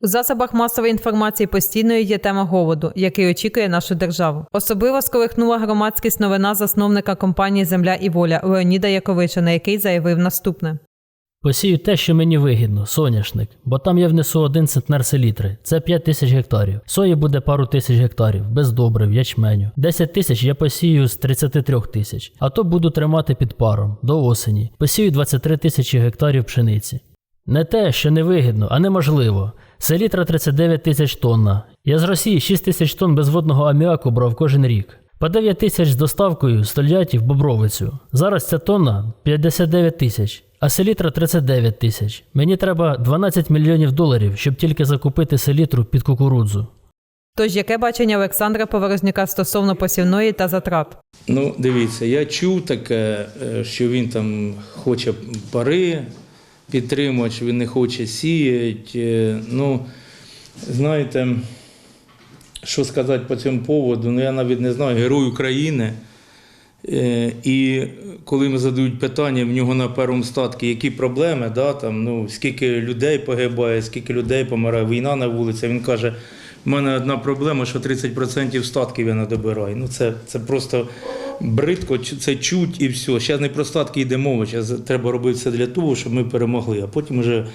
У засобах масової інформації постійною є тема голоду, який очікує нашу державу. Особливо сколихнула громадськість новина засновника компанії Земля і воля Леоніда Яковичина, який заявив наступне. Посію те, що мені вигідно, соняшник, бо там я внесу один центнер селітри. Це 5 тисяч гектарів. Сої буде пару тисяч гектарів, без добрив, ячменю. 10 тисяч я посію з 33 тисяч, а то буду тримати під паром до осені. Посію 23 тисячі гектарів пшениці. Не те, що невигідно, а неможливо. Селітра 39 тисяч тонна. Я з Росії 6 тисяч тонн безводного аміаку брав кожен рік. По 9 тисяч з доставкою з Тольятті в Бобровицю. Зараз ця тонна 59 тисяч, а селітра 39 тисяч. Мені треба 12 мільйонів доларів, щоб тільки закупити селітру під кукурудзу. Тож, яке бачення Олександра Поворознюка стосовно посівної та затрат? Ну, дивіться, я чув таке, е, що він там хоче пари підтримувати, що він не хоче сіяти. Е, Ну, знаєте, що сказати по цьому поводу, ну я навіть не знаю, герой України. Е, І коли ми задають питання в нього на першому статку, які проблеми, да, там, ну, скільки людей погибає, скільки людей помирає, війна на вулиці, він каже, в мене одна проблема, що 30% статків я не добираю. Ну, це, це просто бридко, це чуть і все. Зараз не про статки йде мова, зараз треба робити все для того, щоб ми перемогли, а потім вже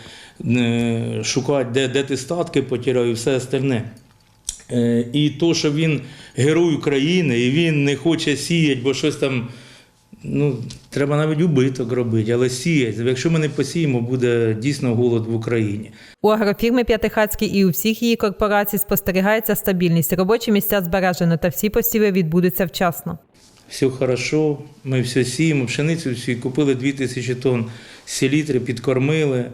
е, шукати, де, де ти статки потеряв і все остальне. Е, І то, що він герой України, і він не хоче сіяти, бо щось там. Ну, треба навіть убиток робити, але сіяти. Якщо ми не посіємо, буде дійсно голод в Україні. У агрофірми П'ятихацькій і у всіх її корпорацій спостерігається стабільність, робочі місця збережено та всі посіви відбудуться вчасно. Все хорошо, ми все сіємо, пшеницю всю купили 2000 тонн селітри, підкормили.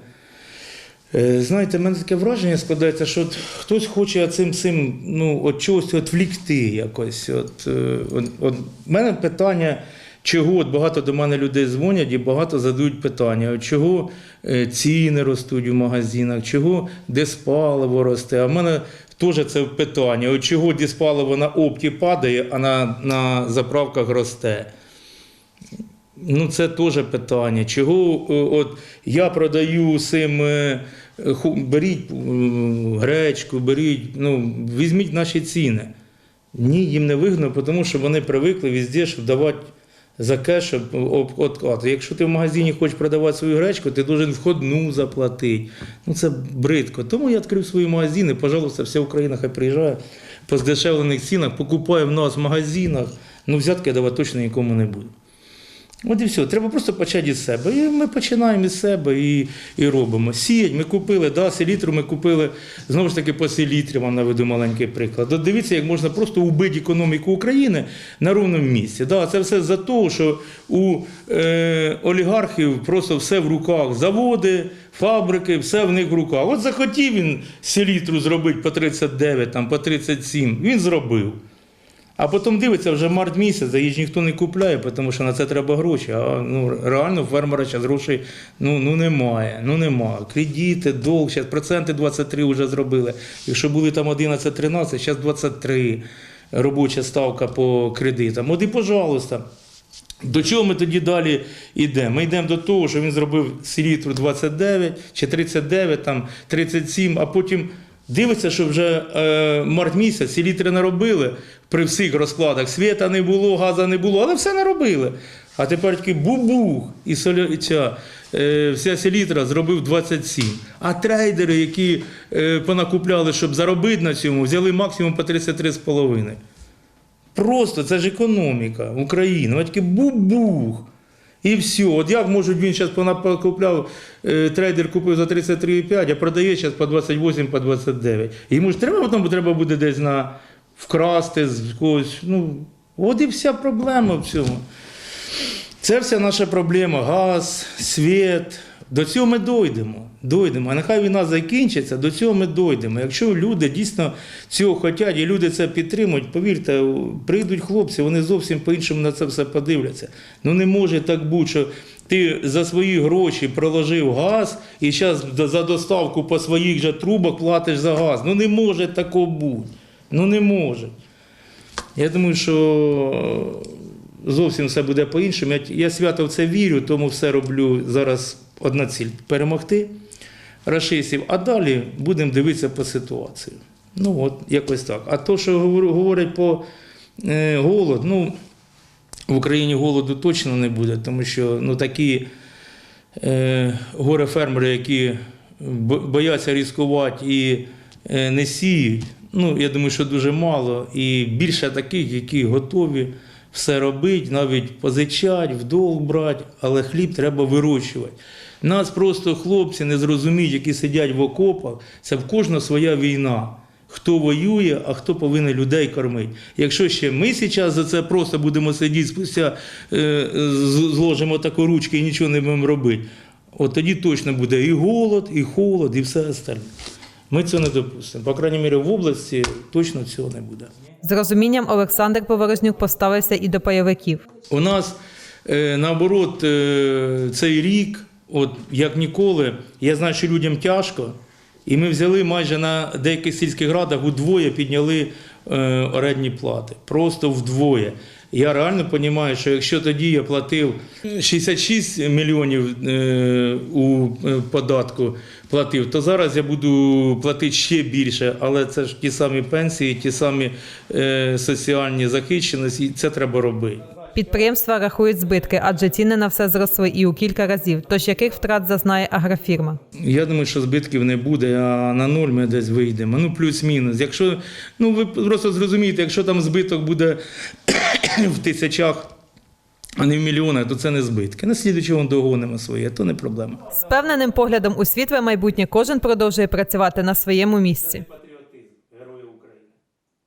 Е, Знаєте, в мене таке враження складається, що от хтось хоче цим цим ну, от чогось відвлікти якось. От, е, от, от, в мене питання, чого от багато до мене людей дзвонять і багато задають питання, от чого е, ціни ростуть у магазинах, чого диспаливо росте. А в мене теж це питання, от чого диспаливо на опті падає, а на, на заправках росте. Ну, це теж питання. Чого е, от я продаю цим, е, беріть гречку, беріть, ну, візьміть наші ціни. Ні, їм не вигідно, тому що вони привикли везде, щоб давати за кеш откат. Якщо ти в магазині хочеш продавати свою гречку, ти должен входну заплатити. Ну це бридко. Тому я відкрив свої магазини. Пожалуйста, вся Україна хай приїжджає по здешевлених цінах, покупає в нас в магазинах. Ну, взятки я давати точно нікому не буду. От і все, треба просто почати із себе. І ми починаємо із себе і, і робимо. Сіять, ми купили, да, селітру ми купили, знову ж таки, по селітрі вам наведу маленький приклад. От дивіться, як можна просто убити економіку України на ровному місці. Да, це все за те, що у е, олігархів просто все в руках. Заводи, фабрики, все в них в руках. От захотів він селітру зробити по 39, там, по 37, він зробив. А потім дивиться, вже март місяць, ж ніхто не купляє, тому що на це треба гроші. А ну, реально фермера зараз грошей ну, ну, немає. Ну немає. Кредити, долг, зараз проценти 23 вже зробили. Якщо були там 11-13, зараз 23 робоча ставка по кредитам. От і, пожалуйста. До чого ми тоді далі йдемо? Ми йдемо до того, що він зробив селітру 29 чи 39, там 37, а потім дивиться, що вже е, март місяць селітри наробили при всіх розкладах. Світа не було, газу не було, але все наробили. А тепер такий бубух, і соля, і ця, е, вся селітра зробив 27. А трейдери, які е, понакупляли, щоб заробити на цьому, взяли максимум по 33,5. Просто це ж економіка України. Такий бубух. І все. От як може він зараз понакупляв, е, трейдер купив за 33,5, а продає зараз по 28, по 29. Йому ж треба потім треба буде десь на вкрасти з когось. Ну, от і вся проблема в цьому. Це вся наша проблема. Газ, світ. До цього ми дойдемо. Дойдемо. А нехай війна закінчиться, до цього ми дойдемо. Якщо люди дійсно цього хочуть і люди це підтримують, повірте, прийдуть хлопці, вони зовсім по-іншому на це все подивляться. Ну не може так бути, що ти за свої гроші проложив газ і зараз за доставку по своїх же трубах платиш за газ. Ну не може такого бути. Ну не може. Я думаю, що зовсім все буде по-іншому. Я, свято в це вірю, тому все роблю зараз одна ціль перемогти. рашистів, а далі будемо дивитися по ситуації. Ну от, якось так. А то, що говорять по е, голод, ну в Україні голоду точно не буде, тому що ну, такі е, горе-фермери, які бояться ризикувати і е, не сіють, ну, я думаю, що дуже мало. І більше таких, які готові все робити, навіть позичати, в долг брати, але хліб треба вирощувати. Нас просто хлопці не зрозуміють, які сидять в окопах, це в кожного своя війна. Хто воює, а хто повинен людей кормити. Якщо ще ми зараз за це просто будемо сидіти, спустя е, зложимо таку ручки і нічого не будемо робити, от тоді точно буде і голод, і холод, і все остальне. Ми цього не допустимо. По крайній мірі, в області точно цього не буде. З розумінням Олександр Поворознюк поставився і до пайовиків. У нас е, наоборот е, цей рік, от як ніколи, я знаю, що людям тяжко, і ми взяли майже на деяких сільських радах удвоє підняли орендні плати. Просто вдвоє. Я реально розумію, що якщо тоді я платив 66 мільйонів е, у е, податку платив, то зараз я буду платити ще більше, але це ж ті самі пенсії, ті самі е, соціальні захищеності, і це треба робити. Підприємства рахують збитки, адже ціни на все зросли і у кілька разів. Тож яких втрат зазнає агрофірма? Я думаю, що збитків не буде, а на нуль ми десь вийдемо. Ну, плюс-мінус. Якщо, ну ви просто зрозумієте, якщо там збиток буде в тисячах, а не в мільйонах, то це не збитки. На слідуючого догонимо своє, то не проблема. З певненим поглядом у світле майбутнє кожен продовжує працювати на своєму місці.